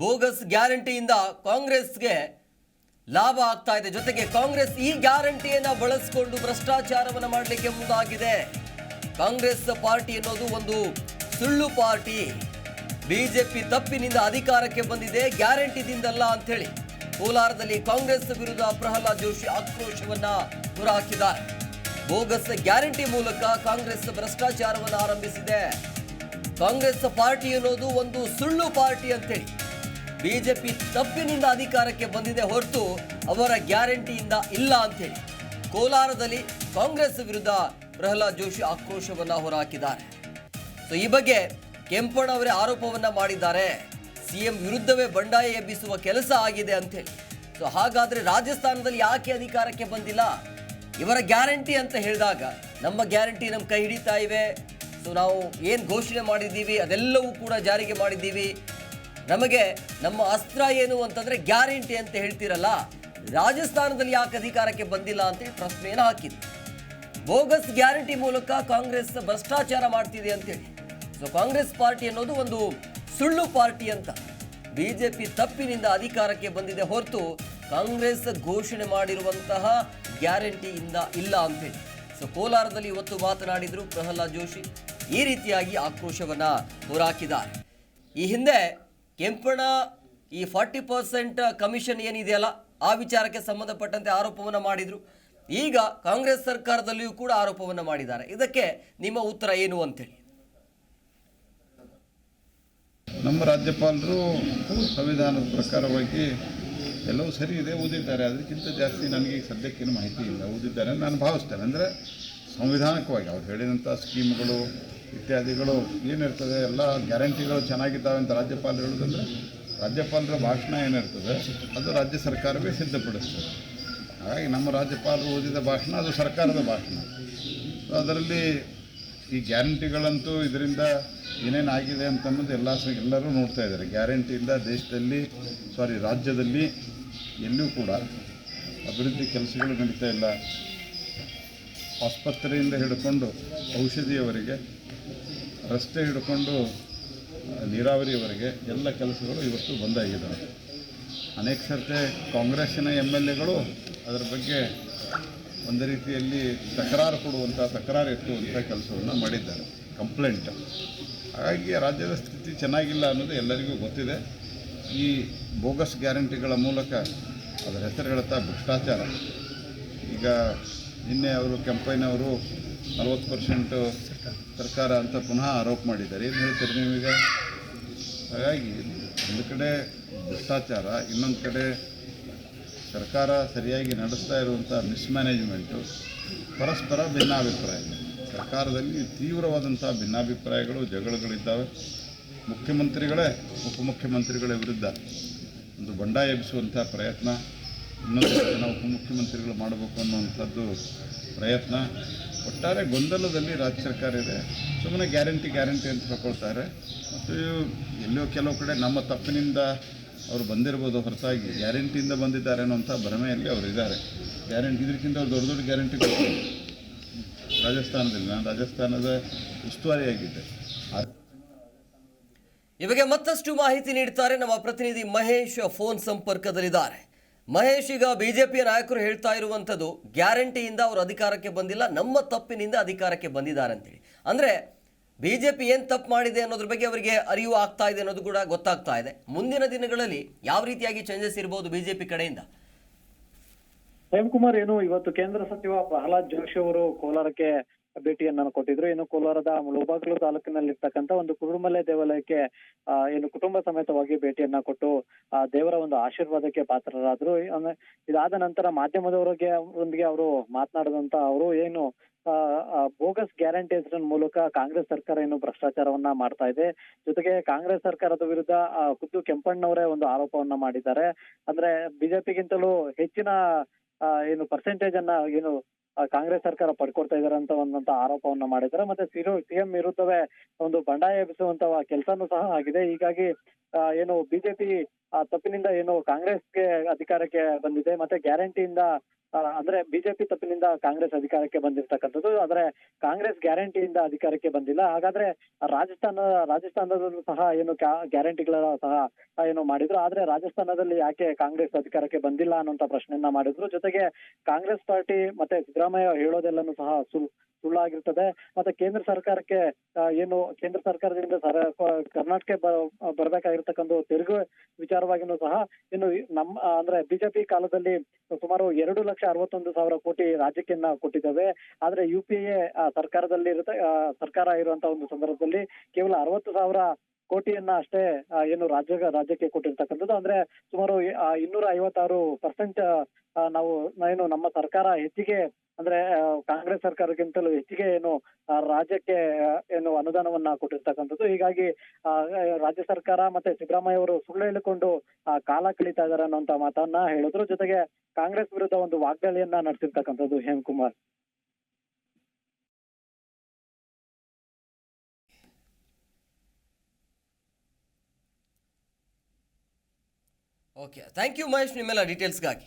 Bogus ಗ್ಯಾರಂಟಿಯಿಂದ ಕಾಂಗ್ರೆಸ್ಗೆ ಲಾಭ ಆಗ್ತಾ ಇದೆ. ಜೊತೆಗೆ ಕಾಂಗ್ರೆಸ್ ಈ ಗ್ಯಾರಂಟಿಯನ್ನ ಬಳಸಿಕೊಂಡು ಭ್ರಷ್ಟಾಚಾರವನ್ನು ಮಾಡಲಿಕ್ಕೆ ಮುಂದಾಗಿದೆ. ಕಾಂಗ್ರೆಸ್ ಪಾರ್ಟಿ ಅನ್ನೋದು ಒಂದು ಸುಳ್ಳು ಪಾರ್ಟಿ. ಬಿಜೆಪಿ ತಪ್ಪಿನಿಂದ ಅಧಿಕಾರಕ್ಕೆ ಬಂದಿದೆ, ಗ್ಯಾರಂಟಿದಿಂದಲ್ಲ ಅಂಥೇಳಿ ಕೋಲಾರದಲ್ಲಿ ಕಾಂಗ್ರೆಸ್ ವಿರುದ್ಧ ಪ್ರಹ್ಲಾದ್ ಜೋಶಿ ಆಕ್ರೋಶವನ್ನ ಹೊರಹಾಕಿದ್ದಾರೆ. ಬೋಗಸ್ ಗ್ಯಾರಂಟಿ ಮೂಲಕ ಕಾಂಗ್ರೆಸ್ ಭ್ರಷ್ಟಾಚಾರವನ್ನು ಆರಂಭಿಸಿದೆ. ಕಾಂಗ್ರೆಸ್ ಪಾರ್ಟಿ ಅನ್ನೋದು ಒಂದು ಸುಳ್ಳು ಪಾರ್ಟಿ ಅಂತೇಳಿ ಬಿಜೆಪಿ ತಪ್ಪಿನಿಂದ ಅಧಿಕಾರಕ್ಕೆ ಬಂದಿದೆ ಹೊರತು ಅವರ ಗ್ಯಾರಂಟಿಯಿಂದ ಇಲ್ಲ ಅಂತೇಳಿ ಕೋಲಾರದಲ್ಲಿ ಕಾಂಗ್ರೆಸ್ ವಿರುದ್ಧ ಪ್ರಹ್ಲಾದ್ ಜೋಶಿ ಆಕ್ರೋಶವನ್ನ ಹೊರಹಾಕಿದ್ದಾರೆ. ಸೊ, ಈ ಬಗ್ಗೆ ಕೆಂಪಣ್ಣ ಅವರೇ ಆರೋಪವನ್ನ ಮಾಡಿದ್ದಾರೆ. ಸಿಎಂ ವಿರುದ್ಧವೇ ಬಂಡಾಯ ಎಬ್ಬಿಸುವ ಕೆಲಸ ಆಗಿದೆ ಅಂತೇಳಿ ಸೊ, ಹಾಗಾದ್ರೆ ರಾಜಸ್ಥಾನದಲ್ಲಿ ಯಾಕೆ ಅಧಿಕಾರಕ್ಕೆ ಬಂದಿಲ್ಲ? ಇವರ ಗ್ಯಾರಂಟಿ ಅಂತ ಹೇಳಿದಾಗ ನಮ್ಮ ಗ್ಯಾರಂಟಿ ನಮ್ಮ ಕೈ ಹಿಡಿತಾ ಇವೆ. ಸೊ, ನಾವು ಏನು ಘೋಷಣೆ ಮಾಡಿದ್ದೀವಿ ಅದೆಲ್ಲವೂ ಕೂಡ ಜಾರಿಗೆ ಮಾಡಿದ್ದೀವಿ. ನಮಗೆ ನಮ್ಮ ಅಸ್ತ್ರ ಏನು ಅಂತಂದ್ರೆ ಗ್ಯಾರಂಟಿ ಅಂತ ಹೇಳ್ತಿರಲ್ಲ, ರಾಜಸ್ಥಾನದಲ್ಲಿ ಯಾಕೆ ಅಧಿಕಾರಕ್ಕೆ ಬಂದಿಲ್ಲ ಅಂತೇಳಿ ಪ್ರಶ್ನೆಯನ್ನು ಹಾಕಿದ್ರು. ಬೋಗಸ್ ಗ್ಯಾರಂಟಿ ಮೂಲಕ ಕಾಂಗ್ರೆಸ್ ಭ್ರಷ್ಟಾಚಾರ ಮಾಡ್ತಿದೆ ಅಂತೇಳಿ. ಸೊ ಕಾಂಗ್ರೆಸ್ ಪಾರ್ಟಿ ಅನ್ನೋದು ಒಂದು ಸುಳ್ಳು ಪಾರ್ಟಿ ಅಂತ. ಬಿಜೆಪಿ ತಪ್ಪಿನಿಂದ ಅಧಿಕಾರಕ್ಕೆ ಬಂದಿದೆ ಹೊರತು ಕಾಂಗ್ರೆಸ್ ಘೋಷಣೆ ಮಾಡಿರುವಂತಹ ಗ್ಯಾರಂಟಿಯಿಂದ ಇಲ್ಲ ಅಂತೇಳಿ. ಸೊ ಕೋಲಾರದಲ್ಲಿ ಇವತ್ತು ಮಾತನಾಡಿದ್ರು ಪ್ರಹ್ಲಾದ್ ಜೋಶಿ. ಈ ರೀತಿಯಾಗಿ ಆಕ್ರೋಶವನ್ನ ಹೊರಹಾಕಿದ್ದಾರೆ ಈ ಹಿಂದೆ ಕೆಂಪಣ್ಣ, ಈ ಫಾರ್ಟಿ ಪರ್ಸೆಂಟ್ ಕಮಿಷನ್ ಏನಿದೆಯಲ್ಲ, ಆ ವಿಚಾರಕ್ಕೆ ಸಂಬಂಧಪಟ್ಟಂತೆ ಆರೋಪವನ್ನು ಮಾಡಿದರು. ಈಗ ಕಾಂಗ್ರೆಸ್ ಸರ್ಕಾರದಲ್ಲಿಯೂ ಕೂಡ ಆರೋಪವನ್ನು ಮಾಡಿದ್ದಾರೆ. ಇದಕ್ಕೆ ನಿಮ್ಮ ಉತ್ತರ ಏನು ಅಂತೇಳಿ ನಮ್ಮ ರಾಜ್ಯಪಾಲರು ಸಂವಿಧಾನದ ಪ್ರಕಾರವಾಗಿ ಎಲ್ಲವೂ ಸರಿ ಇದೆ, ಓದಿದ್ದಾರೆ. ಅದಕ್ಕಿಂತ ಜಾಸ್ತಿ ನನಗೆ ಸದ್ಯಕ್ಕೇನು ಮಾಹಿತಿ ಇಲ್ಲ. ಓದಿದ್ದಾರೆ ನಾನು ಭಾವಿಸ್ತೇನೆ. ಅಂದರೆ ಸಂವಿಧಾನಕವಾಗಿ ಅವ್ರು ಹೇಳಿದಂಥ ಸ್ಕೀಮ್ಗಳು ಇತ್ಯಾದಿಗಳು ಏನಿರ್ತದೆ, ಎಲ್ಲ ಗ್ಯಾರಂಟಿಗಳು ಚೆನ್ನಾಗಿದ್ದಾವೆ ಅಂತ ರಾಜ್ಯಪಾಲರು ಹೇಳೋದಂದ್ರೆ ರಾಜ್ಯಪಾಲರ ಭಾಷಣ ಏನಿರ್ತದೆ, ಅದು ರಾಜ್ಯ ಸರ್ಕಾರವೇ ಸಿದ್ಧಪಡಿಸ್ತದೆ. ಹಾಗಾಗಿ ನಮ್ಮ ರಾಜ್ಯಪಾಲರು ಓದಿದ ಭಾಷಣ ಅದು ಸರ್ಕಾರದ ಭಾಷಣ. ಅದರಲ್ಲಿ ಈ ಗ್ಯಾರಂಟಿಗಳಂತೂ ಇದರಿಂದ ಏನೇನು ಆಗಿದೆ ಅಂತನ್ನೋದು ಎಲ್ಲ ಎಲ್ಲರೂ ನೋಡ್ತಾ ಇದ್ದಾರೆ. ಗ್ಯಾರಂಟಿಯಿಂದ ದೇಶದಲ್ಲಿ, ಸಾರಿ, ರಾಜ್ಯದಲ್ಲಿ ಎಲ್ಲೂ ಕೂಡ ಅಭಿವೃದ್ಧಿ ಕೆಲಸಗಳು ನಡೀತಾ ಇಲ್ಲ. ಆಸ್ಪತ್ರೆಯಿಂದ ಹಿಡ್ಕೊಂಡು ಔಷಧಿಯವರೆಗೆ ರಸ್ತೆ ಹಿಡ್ಕೊಂಡು ನೀರಾವರಿವರೆಗೆ ಎಲ್ಲ ಕೆಲಸಗಳು ಇವತ್ತು ಬಂದಾಗಿದ್ದಾವೆ. ಅನೇಕ ಸರ್ತೆ ಕಾಂಗ್ರೆಸ್ಸಿನ ಎಂ ಎಲ್ ಎಗಳು ಅದರ ಬಗ್ಗೆ ಒಂದು ರೀತಿಯಲ್ಲಿ ತಕರಾರು ಕೊಡುವಂಥ, ತಕರಾರು ಎತ್ತುವಂಥ ಕೆಲಸವನ್ನು ಮಾಡಿದ್ದಾರೆ. ಕಂಪ್ಲೇಂಟ್. ಹಾಗಾಗಿ ರಾಜ್ಯದ ಸ್ಥಿತಿ ಚೆನ್ನಾಗಿಲ್ಲ ಅನ್ನೋದು ಎಲ್ಲರಿಗೂ ಗೊತ್ತಿದೆ. ಈ ಬೋಗಸ್ ಗ್ಯಾರಂಟಿಗಳ ಮೂಲಕ ಅದರ ಹೆಸರು ಹೇಳ್ತಾ ಭ್ರಷ್ಟಾಚಾರ. ಈಗ ನಿನ್ನೆ ಅವರು ಕೆಂಪಯ್ಯನವರು ನಲವತ್ತು ಪರ್ಸೆಂಟು ಸರ್ಕಾರ ಅಂತ ಪುನಃ ಆರೋಪ ಮಾಡಿದ್ದಾರೆ. ಏನು ಹೇಳ್ತೀರಿ ನೀವೀಗ? ಹಾಗಾಗಿ ಒಂದು ಕಡೆ ಭ್ರಷ್ಟಾಚಾರ, ಇನ್ನೊಂದು ಕಡೆ ಸರ್ಕಾರ ಸರಿಯಾಗಿ ನಡೆಸ್ತಾ ಇರುವಂಥ ಮಿಸ್ಮ್ಯಾನೇಜ್ಮೆಂಟು ಪರಸ್ಪರ ಭಿನ್ನಾಭಿಪ್ರಾಯ. ಸರ್ಕಾರದಲ್ಲಿ ತೀವ್ರವಾದಂಥ ಭಿನ್ನಾಭಿಪ್ರಾಯಗಳು, ಜಗಳಗಳಿದ್ದಾವೆ. ಮುಖ್ಯಮಂತ್ರಿಗಳೇ, ಉಪಮುಖ್ಯಮಂತ್ರಿಗಳ ವಿರುದ್ಧ ಒಂದು ಬಂಡಾಯ ಎಬ್ಬಿಸುವಂಥ ಪ್ರಯತ್ನ, ಇನ್ನೊಂದು ಜನ ಉಪಮುಖ್ಯಮಂತ್ರಿಗಳು ಮಾಡಬೇಕು ಅನ್ನುವಂಥದ್ದು ಪ್ರಯತ್ನ. ಒಟ್ಟಾರೆ ಗೊಂದಲದಲ್ಲಿ ರಾಜ್ಯ ಸರ್ಕಾರ ಇದೆ. ಸುಮ್ಮನೆ ಗ್ಯಾರಂಟಿ ಗ್ಯಾರಂಟಿ ಅಂತ ತಗೊಳ್ತಾರೆ ಮತ್ತು ಎಲ್ಲೋ ಕೆಲವು ಕಡೆ ನಮ್ಮ ತಪ್ಪಿನಿಂದ ಅವರು ಬಂದಿರ್ಬೋದು ಹೊರತಾಗಿ, ಗ್ಯಾರಂಟಿಯಿಂದ ಬಂದಿದ್ದಾರೆ ಅನ್ನೋಂಥ ಭ್ರಮೆಯಲ್ಲಿ ಅವರು ಇದ್ದಾರೆ. ಗ್ಯಾರಂಟಿ, ಇದಕ್ಕಿಂತ ಅವ್ರು ದೊಡ್ಡ ದೊಡ್ಡ ಗ್ಯಾರಂಟಿ ಕೊಡ್ತಾರೆ. ರಾಜಸ್ಥಾನದಲ್ಲಿ, ನಾನು ರಾಜಸ್ಥಾನದ ಉಸ್ತುವಾರಿಯಾಗಿದ್ದೆ. ಬಗ್ಗೆ ಮತ್ತಷ್ಟು ಮಾಹಿತಿ ನೀಡ್ತಾರೆ ನಮ್ಮ ಪ್ರತಿನಿಧಿ ಮಹೇಶ್, ಫೋನ್ ಸಂಪರ್ಕದಲ್ಲಿದ್ದಾರೆ. ಮಹೇಶ್ ಈಗ ಬಿಜೆಪಿಯ ನಾಯಕರು ಹೇಳ್ತಾ ಇರುವಂಥದ್ದು, ಗ್ಯಾರಂಟಿಯಿಂದ ಅವರು ಅಧಿಕಾರಕ್ಕೆ ಬಂದಿಲ್ಲ, ನಮ್ಮ ತಪ್ಪಿನಿಂದ ಅಧಿಕಾರಕ್ಕೆ ಬಂದಿದ್ದಾರೆ ಅಂತೇಳಿ. ಅಂದ್ರೆ ಬಿಜೆಪಿ ಏನು ತಪ್ಪು ಮಾಡಿದೆ ಅನ್ನೋದ್ರ ಬಗ್ಗೆ ಅವರಿಗೆ ಅರಿವು ಆಗ್ತಾ ಇದೆ ಅನ್ನೋದು ಕೂಡ ಗೊತ್ತಾಗ್ತಾ ಇದೆ. ಮುಂದಿನ ದಿನಗಳಲ್ಲಿ ಯಾವ ರೀತಿಯಾಗಿ ಚೇಂಜಸ್ ಇರಬಹುದು ಬಿಜೆಪಿ ಕಡೆಯಿಂದ? ಪ್ರೇಮ್ ಕುಮಾರ್ ಏನು, ಇವತ್ತು ಕೇಂದ್ರ ಸಚಿವ ಪ್ರಹ್ಲಾದ್ ಜೋಶಿ ಅವರು ಕೋಲಾರಕ್ಕೆ ಭೇಟಿಯನ್ನ ಕೊಟ್ಟಿದ್ರು. ಏನು ಕೋಲಾರದ ಮುಳುಬಾಗ್ಲು ತಾಲೂಕಿನಲ್ಲಿರ್ತಕ್ಕಂಥ ಒಂದು ಕುರುಮಲೆ ದೇವಾಲಯಕ್ಕೆ ಏನು ಕುಟುಂಬ ಸಮೇತವಾಗಿ ಭೇಟಿಯನ್ನ ಕೊಟ್ಟು, ಆ, ದೇವರ ಒಂದು ಆಶೀರ್ವಾದಕ್ಕೆ ಪಾತ್ರರಾದ್ರು. ಇದಾದ ನಂತರ ಮಾಧ್ಯಮದವರಿಗೆ ಒಂದಿಗೆ ಅವರು ಮಾತನಾಡಿದಂತ ಅವರು ಏನು ಬೋಗಸ್ ಗ್ಯಾರಂಟೀಸ್ ಮೂಲಕ ಕಾಂಗ್ರೆಸ್ ಸರ್ಕಾರ ಏನು ಭ್ರಷ್ಟಾಚಾರವನ್ನ ಮಾಡ್ತಾ ಇದೆ. ಜೊತೆಗೆ ಕಾಂಗ್ರೆಸ್ ಸರ್ಕಾರದ ವಿರುದ್ಧ ಖುದ್ದು ಕೆಂಪಣ್ಣವರೇ ಒಂದು ಆರೋಪವನ್ನ ಮಾಡಿದ್ದಾರೆ. ಅಂದ್ರೆ ಬಿಜೆಪಿಗಿಂತಲೂ ಹೆಚ್ಚಿನ ಏನು ಪರ್ಸೆಂಟೇಜ್ ಅನ್ನ, ಏನು ಕಾಂಗ್ರೆಸ್ ಸರ್ಕಾರ ಪಡ್ಕೊಡ್ತಾ ಇದಾರೆ ಅಂತ ಒಂದಂತ ಆರೋಪವನ್ನ ಮಾಡಿದ್ದಾರೆ. ಮತ್ತೆ ಸಿಎಂ ವಿರುದ್ಧವೇ ಒಂದು ಬಂಡಾಯ ಎಬ್ಬಿಸುವಂತ ಕೆಲಸನೂ ಸಹ ಆಗಿದೆ. ಹೀಗಾಗಿ ಏನು ಬಿಜೆಪಿ ತಪ್ಪಿನಿಂದ ಏನು ಕಾಂಗ್ರೆಸ್ಗೆ ಅಧಿಕಾರಕ್ಕೆ ಬಂದಿದೆ, ಮತ್ತೆ ಗ್ಯಾರಂಟಿಯಿಂದ ಅಂದ್ರೆ ಬಿಜೆಪಿ ತಪ್ಪಿನಿಂದ ಕಾಂಗ್ರೆಸ್ ಅಧಿಕಾರಕ್ಕೆ ಬಂದಿರ್ತಕ್ಕಂಥದ್ದು, ಆದ್ರೆ ಕಾಂಗ್ರೆಸ್ ಗ್ಯಾರಂಟಿಯಿಂದ ಅಧಿಕಾರಕ್ಕೆ ಬಂದಿಲ್ಲ. ಹಾಗಾದ್ರೆ ರಾಜಸ್ಥಾನ, ರಾಜಸ್ಥಾನದಲ್ಲೂ ಸಹ ಏನು ಗ್ಯಾರಂಟಿಗಳ ಸಹ ಏನು ಮಾಡಿದ್ರು, ಆದ್ರೆ ರಾಜಸ್ಥಾನದಲ್ಲಿ ಯಾಕೆ ಕಾಂಗ್ರೆಸ್ ಅಧಿಕಾರಕ್ಕೆ ಬಂದಿಲ್ಲ ಅನ್ನುವಂತ ಪ್ರಶ್ನೆಯನ್ನ ಮಾಡಿದ್ರು. ಜೊತೆಗೆ ಕಾಂಗ್ರೆಸ್ ಪಾರ್ಟಿ ಮತ್ತೆ ಸಿದ್ದರಾಮಯ್ಯ ಹೇಳೋದೆಲ್ಲನೂ ಸಹ ಸುಳ್ಳು ಸುಳ್ಳಾಗಿರ್ತದೆ. ಮತ್ತೆ ಕೇಂದ್ರ ಸರ್ಕಾರಕ್ಕೆ ಏನು ಕೇಂದ್ರ ಸರ್ಕಾರದಿಂದ ಸರ ಕರ್ನಾಟಕ ಬರ್ಬೇಕಾಗಿರ್ತಕ್ಕಂಥ ತೆರಿಗೆ ವಿಚಾರವಾಗಿನೂ ಸಹ ಇನ್ನು ನಮ್ಮ ಅಂದ್ರೆ ಬಿಜೆಪಿ ಕಾಲದಲ್ಲಿ ಸುಮಾರು ಎರಡು ಲಕ್ಷ ಅರವತ್ತೊಂದು ಸಾವಿರ ಕೋಟಿ ರಾಜ್ಯಕ್ಕೆನ್ನ ಕೊಟ್ಟಿದ್ದಾವೆ. ಆದ್ರೆ ಯು ಪಿ ಎ ಸರ್ಕಾರದಲ್ಲಿ ಸರ್ಕಾರ ಇರುವಂತ ಒಂದು ಸಂದರ್ಭದಲ್ಲಿ ಕೇವಲ ಅರವತ್ತು ಸಾವಿರ ಕೋಟಿಯನ್ನ ಅಷ್ಟೇ ಏನು ರಾಜ್ಯ, ರಾಜ್ಯಕ್ಕೆ ಕೊಟ್ಟಿರ್ತಕ್ಕಂಥದ್ದು. ಅಂದ್ರೆ ಸುಮಾರು ಇನ್ನೂರ ಐವತ್ತಾರು ಪರ್ಸೆಂಟ್ ನಾವು, ಏನು ನಮ್ಮ ಸರ್ಕಾರ ಹೆಚ್ಚಿಗೆ ಅಂದ್ರೆ ಕಾಂಗ್ರೆಸ್ ಸರ್ಕಾರಕ್ಕಿಂತಲೂ ಹೆಚ್ಚಿಗೆ ಏನು ರಾಜ್ಯಕ್ಕೆ ಏನು ಅನುದಾನವನ್ನ ಕೊಟ್ಟಿರ್ತಕ್ಕಂಥದ್ದು. ಹೀಗಾಗಿ ರಾಜ್ಯ ಸರ್ಕಾರ ಮತ್ತೆ ಸಿದ್ದರಾಮಯ್ಯ ಅವರು ಸುಳ್ಳು ಹೇಳಿಕೊಂಡು ಕಾಲ ಕಳೀತಾ ಇದಾರೆ ಅನ್ನೋಂತ ಮಾತನ್ನ ಹೇಳಿದ್ರು. ಜೊತೆಗೆ ಕಾಂಗ್ರೆಸ್ ವಿರುದ್ಧ ಒಂದು ವಾಗ್ದಾಳಿಯನ್ನ ನಡೆಸಿರ್ತಕ್ಕಂಥದ್ದು Hemakumar. Okay thank you Mahesh, ನಿಮ್ಮೆಲ್ಲ ಡೀಟೇಲ್ಸ್ಗಾಗಿ